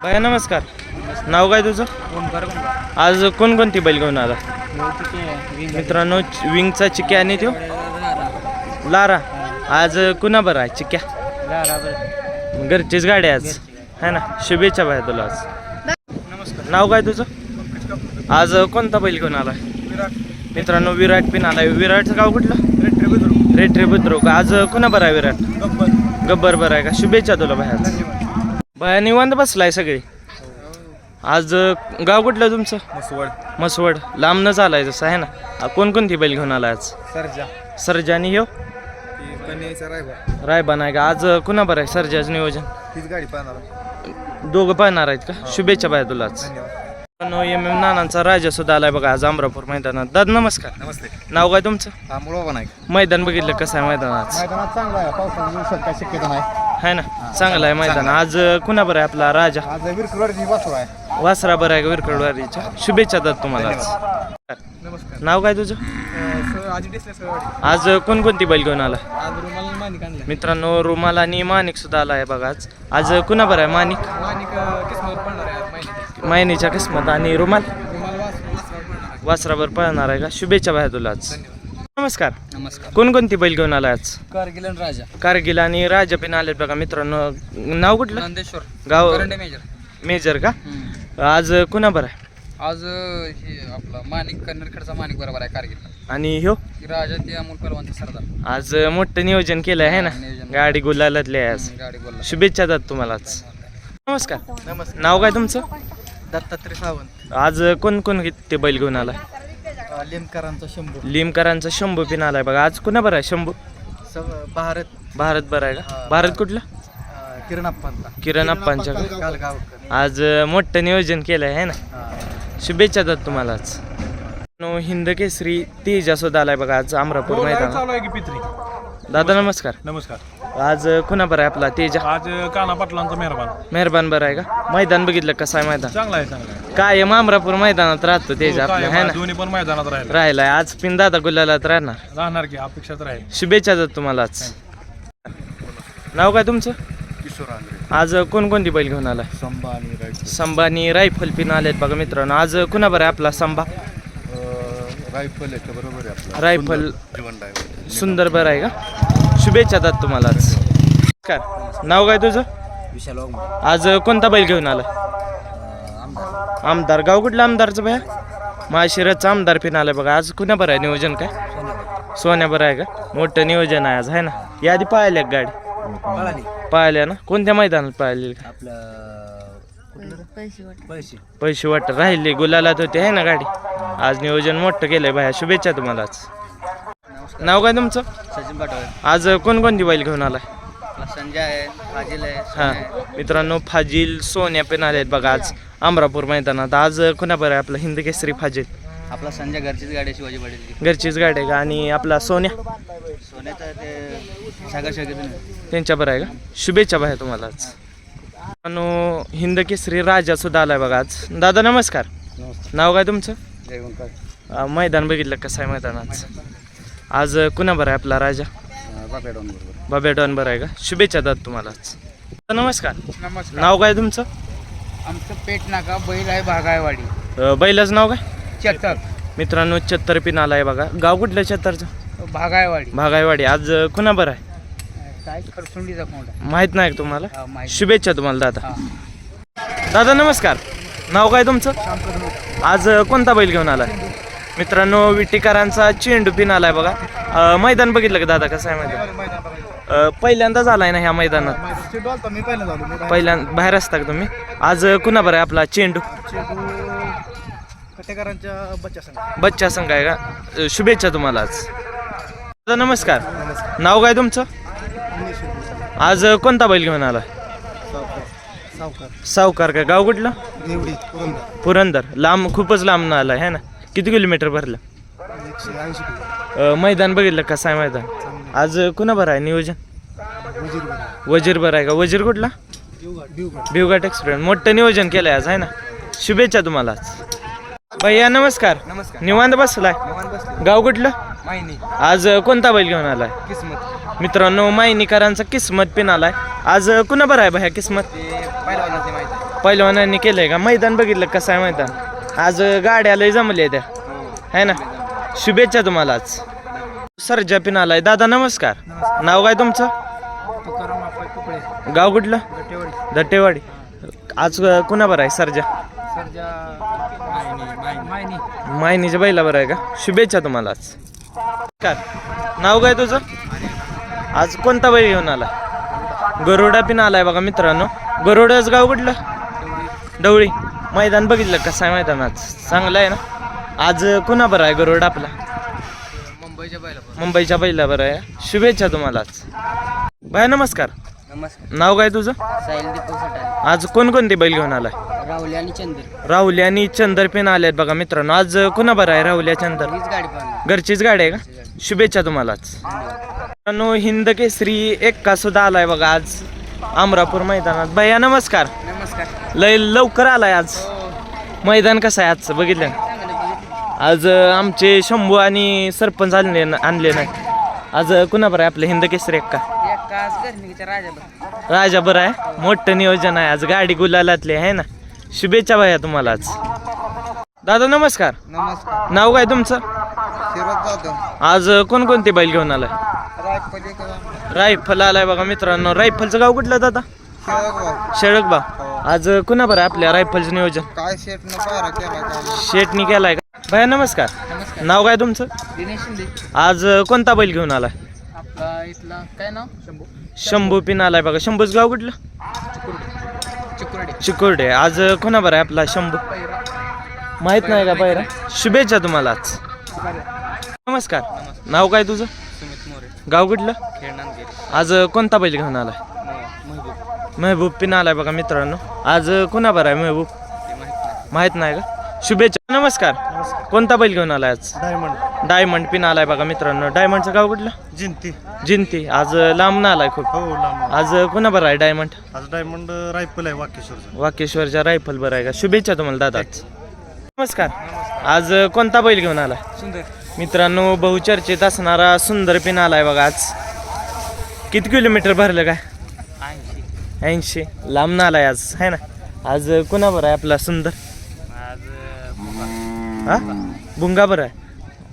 भैया नमस्कार. नाव काय तुझं? आज कोणकोणती बैल घेऊन आला? मित्रांनो विंगचा चिक्या आणि तो लारा. आज कुणा बरं आहे चिक्या? घरचीच गाडी आज. है ना? शुभेच्छा भाई तुला आज. नाव काय तुझं? आज कोणता बैल घेऊन आला? मित्रांनो विराट पिन आलाय. विराटचं गाव कुठलं? रेट रे बुद्रुक. आज कुणा बरं आहे विराट? गब्बर. बरं आहे का? शुभेच्छा तुला भाई बाया निवांत बसलाय सगळी. आज गाव कुठलं तुमचं? मसवड मसवड लांबनच आलाय जसं आहे ना? आ, कोणकोणती बैल घेऊन आला आज? सरजा. सर्जानी कन्याचा रायभर रायबान आहे का? आज कुणा बरं आहे सर्जाचं नियोजन? गाडी पाहणार दोघं पाहणार आहेत का? शुभेच्छा बाय तुला आज. धन्यवाद. एम एम नानांचा राजा सुद्धा आलाय बघा आज अमरापूर मैदानात. दादा नमस्कार. नमस्ते. नाव काय तुमचं? हा मुळवा मैदान बघितलं कसं आहे मैदानात मैदानात चांगला आहे. येऊ शकता शक्यता नाही. आहे ना? चांगलं आहे मैदान. आज कुणा बरं आहे आपला राजा? आज वासरू आहे. वासरा बरं आहे का विरकडवारीच्या शुभेच्छा दादा तुम्हाला आज. नमस्कार. नाव काय तुझं? आजी डिस्ले गाडी आज कोणकोणती बैल घेऊन आला? आज रुमाल मानिक आणलाय. मित्रांनो रुमाल आणि माणिक सुद्धा आला आहे बघा आज. आज कुणा बरं आहे माणिक? मानिक किस्मत पडणार आहे माहिती मायनीच्या किस्मत. आणि रुमाल? रुमाल वासरू वासरू पडणार आहे. वासरावर पळणार आहे का? शुभेच्छा भाई तुला आज. नमस्कार. नमस्कार. कोणकोणती बैल घेऊन आला आज? कारगिल आणि राजा. कारगिल आणि राजा पिन आलेत बघा मित्रांनो. नाव कुठलं? नंदेश्वर. गाव करंडे मेजर. मेजर का? आज कुणा बरं आहे? आज हे आपला मानिक कन्नडकडचा मानिक बरोबर आहे कारगिल. आणि ह्यो? राजा ते अमोल पलवानचा सरदार. आज मोठं नियोजन केलं आहे ना? नियोजन. गाडी गुलालातली आहे आज. गाडी बोलला शुभेच्छा दात तुम्हाला आज. नमस्कार. नमस्कार. नाव काय तुमचं? दत्तात्रय सावंत. आज कोण कोण ते बैल घेऊन आला लिमकरांचा शंभू. लिमकरांचा शंभू पिन आलाय बघा. आज कुणा बरं आहे शंभू? भारत. भारत बरं आहे का? भारत कुठला? किरण अप्पांचा किरण अप्पांच्या का? कालगावकर आज मोठं नियोजन केलंय आहे ना? शुभेच्छा दात तुम्हाला आज. नो हिंद केसरी तेजा सुद्धा आलाय बघा आज अमरापूर मैदान चालू आहे की पित्री? दादा नमस्कार. नमस्कार. आज कुणा बरं आहे आपला तेजा? आज काना पाटलांचा मेहरबान. मेहरबान बरं आहे का? मैदान बघितलं कसं आहे मैदान? चांगला आहे चांगला आहे. काय अमरापूर मैदानात राहतो तेजा हो, आपलं आहे ना? दोन्ही पण मैदानात राहिला. राहिलाय. आज पिन दादा गुलालात राहणार. राहणार की अपेक्षा आहे शुभेच्छा दात तुम्हाला आज. नाव काय तुमचं? किशोर आंध्रे. आज कोणकोणती बैल घेऊन आलाय? संभा आणि राईट संभा आणि रायफल पिन आलेत बघा मित्रांनो. आज कुणा बरं आहे आपला संभा? रायफल आहे बरोबर आहे आपला. रायफल जीवन सुंदर बरं आहे का? शुभेच्छा दात तुम्हाला नमस्कार. नाव काय तुझं? विशाल आज कोणता बैल घेऊन आला? आमदार. गाव कुठलं आमदारचं भया? माशिरचं आमदार पिन आलाय बघा. आज कुणा बरं आहे नियोजन काय? सोन्या बरं आहे का? मोठं नियोजन आहे आज आहे ना? यादी पाहिल्या का गाडी. पाहिल्या ना? कोणत्या मैदानात पाहिली का पैसे पैसे वाटत राहिले. गुलालात होते आहे ना गाडी? आज नियोजन मोठं केलंय भाया. शुभेच्छा तुम्हाला आज. नाव काय तुमचं? सचिन पाटोळे. आज कोणकोणती बैल घेऊन आलाय? संजय आहे फाजिल आहे हा. मित्रांनो फाजील सोन्या पेन आले आहेत बघा आज अमरापूर मैदानात. आज कुणा बरं आहे आपला? हिंद केसरी फाजील. आपला संजय घरचीच गाडी आहे शिवाजी पाटीलची. घरचीच गाडी आहे का? आणि आपला सोन्या? सोन्याचं ते सागर शेगरी त्यांच्या बरं आहे का? शुभेच्छा भाया तुम्हाला आज. मित्रांनो हिंद केसरी राजा सुद्धा आलाय बघा आज. दादा नमस्कार. नाव काय तुमचं? जय ओंकार अं, मैदान बघितलं कसं आहे मैदानात? आज कुणा बरं आहे आपला राजा? बाबा डॉन बरं आहे का? शुभेच्छा दादा तुम्हाला आज. नमस्कार. नमस्कार. नाव काय तुमचं? आमचं पेट नाका बैल आहे भागायवाडी. अं, बैलाचं नाव काय? चत्तर मित्रांनो चत्तर पिन आलाय बघा. गाव कुठलं चत्तरचं भागायवाडी. भागायवाडी. आज कुणा बरं आहे? काय खरसुंडीचा कोंड. आहे माहीत नाही का तुम्हाला? हा, माहिती. शुभेच्छा तुम्हाला दादा. हा. दादा नमस्कार. नाव काय तुमचं? आज कोणता बैल घेऊन आलाय? मित्रांनो विटीकरांचा चेंडू पिन आलाय बघा. अं, मैदान बघितलं का दादा? कसं आहे मैदान? अं, पहिल्यांदाच आलाय ना ह्या मैदानात? मी पहिला झालो मी पहिल्यांदा बाहेर असता का तुम्ही? आज कुणा बरं आहे आपला चेंडू? कटेकरांच्या बच्चा संघ. बच्चा संघ आहे का? अं, शुभेच्छा तुम्हाला आज. दादा नमस्कार. नाव काय तुमचं? आज कोणता बैल घेऊन आला सावकार. सावकार. का? गाव कुठलं? निवडी पुरंदर. पुरंदर. लांब खूपच लांब आला आहे ना? किती किलोमीटर भरलं? एकशे ऐंशी अं, मैदान बघितलं कसं आहे मैदान. आज कुणा बरं आहे नियोजन? वजीर बरं आहे का? वजीर कुठला? भिवघाट एक्सप्रेस. मोठं नियोजन केलंय आज आहे ना? शुभेच्छा तुम्हाला आज. भैया नमस्कार. नमस्कार. निवांत बसलाय? बसले गाव कुठलं? माहिनी आज कोणता बैल घेऊन आलाय? किस्मत. मित्रांनो मायनीकरांचा किस्मत पिन आलाय. आज कुणा बरं आहे भैया किस्मत? ते पहिला माहिती पहिलवानांनी केलंय का? मैदान बघितलं कसं आहे मैदान. आज गाड्या लय जमल्या त्या है ना? शुभेच्छा तुम्हाला आज. सरजा पिन आलाय. दादा नमस्कार. नाव काय तुमचं? गाव कुठलं? दट्टेवाडी आज कुणा बरं आहे सरजा? मायनीच्या बैला बरं आहे का? शुभेच्छा तुम्हाला आज. नमस्कार. नाव काय तुझं? आज कोणता बैल घेऊन आला? गरुडा पिन आलाय बघा मित्रांनो. गरुडाच गाव कुठलं? डवळी. मैदान बघितलं कसं आहे मैदान आज चांगलं आहे ना? आज कुणा बरं आहे गरुड आपला? मुंबईच्या बैला मुंबईच्या बैला बरं आहे. शुभेच्छा तुम्हाला आज. बाय नमस्कार. नमस्कार. नाव काय तुझं? साहिल दीपक सटाळे आज कोणकोणते बैल घेऊन आलाय? राहुली आणि चंदर. राहुली आणि चंदर पेन आलेत बघा मित्रांनो. आज कुणा बरं आहे राहुल्या चंदर? हीच गाडी पाहिली. घरचीच गाडी आहे का? शुभेच्छा तुम्हालाच मित्रांनो हिंद केसरी एक्का सुद्धा आलाय बघा आज. अमरापूर मैदानात. भैया नमस्कार. नमस्कार. लय लवकर आलाय आज. मैदान कसं आहे आजचं? बघितलं? आज आमचे शंभू आणि सरपंच आणले आणले नाही. आज अं, कुणा बरं आहे? आपलं हिंद केसरी राजाला राजा बरं. आहे? मोठं नियोजन आहे आज. गाडी गुलालातली आहे ना? शुभेच्छा भैया तुम्हाला आज. दादा नमस्कार. नमस्कार. नाव काय तुमचं? आज कोणकोणते बैल घेऊन आलाय? रायफल आलाय बघा मित्रांनो. रायफलचं गाव कुठलं दादा? शेळकबा आज कुणा बरं आपल्या रायफलचं नियोजन? काय शेट न पायरा केला शेटनी केलाय का? भैया नमस्कार. नमस्कार. नाव काय तुमचं? दिनेश शिंदे. आज कोणता बैल घेऊन आलाय? आपला इथला काय नाव? शंभू. शंभू पिन आलाय बघा. शंभूच गाव कुठलं? चिकुर्डे. चिकोर्डे. आज कोणा बरं आहे आपला शंभू? माहीत नाही का पायरा? शुभेच्छा तुम्हाला आज. नमस्कार. नाव काय तुझं? सुमित मोरे. गाव कुठलं? खेळणार आज कोणता बैल घेऊन आलाय? महबूब पिन आलाय बघा मित्रांनो. आज कोणा बरं आहे महबूब? माहीत नाही का? शुभेच्छा नमस्कार. कोणता बैल घेऊन आलाय आज? डायमंड. डायमंड पिन आलाय बघा मित्रांनो. डायमंडचं गाव कुठलं? जिंती. जिंती. आज लांब ना आलाय खूप. हो आज कुणा बरं आहे डायमंड? आज डायमंड रायफल आहे वाकेश्वरचं. वाकेश्वरच्या रायफल बरं आहे का? शुभेच्छा तुम्हाला दादाच नमस्कार. आज कोणता बैल घेऊन आलाय? सुंदर. मित्रांनो बहुचर्चित असणारा सुंदर पिन आलाय बघा आज. किती किलोमीटर भरलं काय? ऐंशी. लांब आलाय आज है ना? आज कुणा बरं आहे आपला सुंदर? आज हा? बुंगा बरं आहे?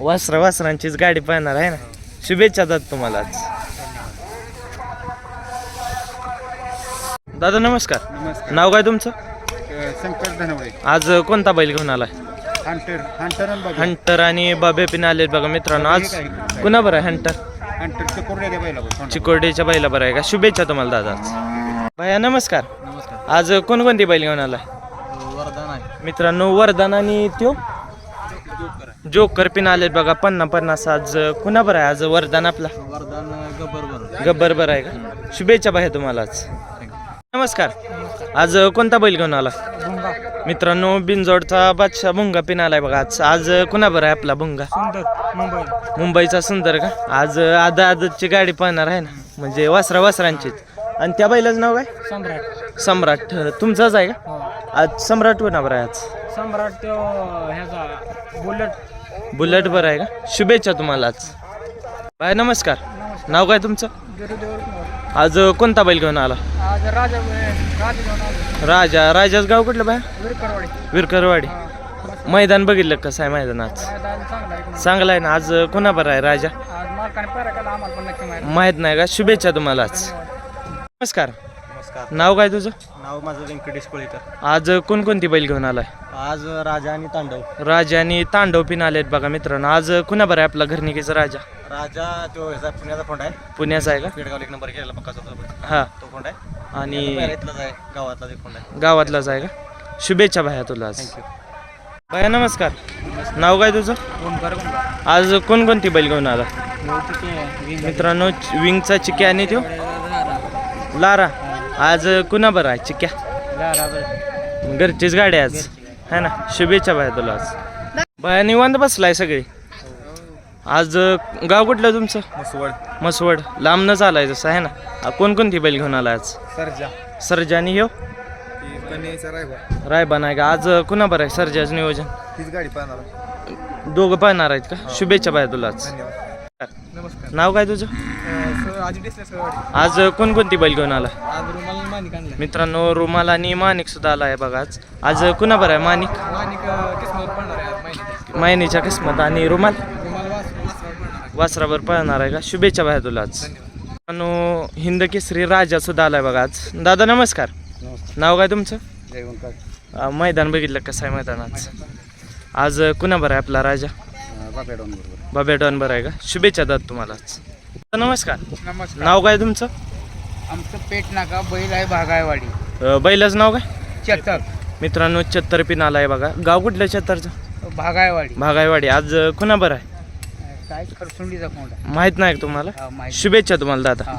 वासरा वासरांचीच गाडी पाहणार आहे ना? शुभेच्छा दादा तुम्हाला आज. दादा नमस्कार. नमस्कार. नाव काय तुमचं? संकट धनवडे. आज कोणता बैल घेऊन आलाय? हंटर हंटर आणि बघा हंटर आणि बाबे पिन आलेत बघा मित्रांनो. आज कुणा बरं आहे. हंटर? हंटर चिकुर्डे द्या पहिला चिकोडीच्या बैला बरं आहे का? शुभेच्छा तुम्हाला दादा भैया नमस्कार. नमस्कार. आज कोणकोणती बैल घेऊन आलाय? वरदान आहे. मित्रांनो वरदान आणि त्यो? जोकर पिन आलेत बघा पन्ना पन्नास आज कुणा बरं आहे? आज वरदान आपला. वरदान गब्बर बर गब्बर बरं आहे का? शुभेच्छा भाई तुम्हाला आज. नमस्कार. आज कोणता बैल घेऊन आला? मित्रांनो बिनजोडचा बादशाह भुंगा पिन आलाय बघा आज. आज कुणा बरं आहे आपला भुंगा मुंबईचा सुंदर का? आज आदा आदतची गाडी पाहणार आहे ना? म्हणजे वासरा वासरांचीच. आणि त्या बैलाचं नाव काय? सम्राट. सम्राट. तुमचाच आहे का? हो. आज सम्राट कोणा बरं आहे आज? सम्राट तो ह्याचा बुलेट. बुलेट बरं आहे का? शुभेच्छा तुम्हाला आज. बाय नमस्कार. नाव काय तुमचं? आज कोणता बैल घेऊन आला? आज राजा राजा घेऊन आलो. राजा. राजाच गाव कुठलं बाय? विरकरवाडी. विरकरवाडी. मैदान बघितलं कसं आहे मैदान आज? मैदान चांगला आहे चांगलं आहे ना? आज कोणा बरं आहे राजा? आज मालकाने पैरा केला आम्हाला पण नक्की माहिती माहीत नाही का? शुभेच्छा तुम्हाला आज. नमस्कार. नमस्कार. नाव काय तुझं? नाव माझं व्यंकटेश कोळीकर. आज कोणकोणती बैल घेऊन आलाय? आज राजा आणि तांडव. राजा आणि तांडव पिन आलेत बघा मित्रांनो. आज कुणा बरं आहे आपला घरनिकीचा राजा? राजा तो ह्याचा पुण्याचा फोंड आहे. पुण्याचा आहे का? पेडगाव एक नंबर केलेला पक्का हा. तो फोंड आहे. आणि इथलाच आहे. गावातलाच एक फोंड आहे. गावातलाच आहे का? शुभेच्छा भाया तुला आज. भाया नमस्कार. नाव काय तुझं? ओमकार आज कोणकोणती बैल घेऊन आला? मित्रांनो विंगचा चिक्या आणि तो लारा. आज कुणा बरं आहे चिक्या? घरचीच गाडी आहे आज. है ना? शुभेच्छा भाया तुला आज. भाया निवांत बसलाय सगळी? आज गाव कुठलं तुमचं? मसवड मसवड लांबनच आलाय जसं आहे ना? आ, कोणकोणती बैल घेऊन आला आज? सरजा. सर्जानी कन्याचा रायबा रायबान आहे का? आज कुणा बरं आहे सर्जाचं नियोजन? हीच गाडी पाहणार दोघं पाहणार आहेत का? शुभेच्छा भाया तुला आज. नमस्कार. नाव काय तुझं? आज आज कोणकोणती बैल घेऊन आला? आज रुमाल मानिक आणलाय. मित्रांनो रुमाल आणि माणिक सुद्धा आला आहे बघा आज. आज कुणा बरं आहे माणिक? मानिक किस्मत पडणार आहे महिन्यात मायनीच्या किस्मत आणि रुमाल? तुम्हाला वास वासरावर पळणार आहे. का? शुभेच्छा भाया तुला आज. मित्रांनो हिंद केसरी राजा सुद्धा आलाय बघा आज. दादा नमस्कार. नाव काय तुमचं? अं, मैदान बघितलं कसं आहे मैदानात आज? कुणा बरं आहे आपला राजा? बाबा डॉन बरं आहे का? शुभेच्छा दादा तुम्हाला आज. नमस्कार. नमस्कार. नाव काय तुमचं? आमचं पेट नाका बैल आहे भागायवाडी. अं, बैलाचं नाव काय? चतक. मित्रांनो चत्तर पिन आलाय बघा. गाव कुठलं चत्तरचं? भागायवाडी. भागायवाडी. आज कुणा बरं आहे? काय खरसुंडीचा कोंडा. माहीत नाही का तुम्हाला? हा माहिती. शुभेच्छा तुम्हाला दादा. हा.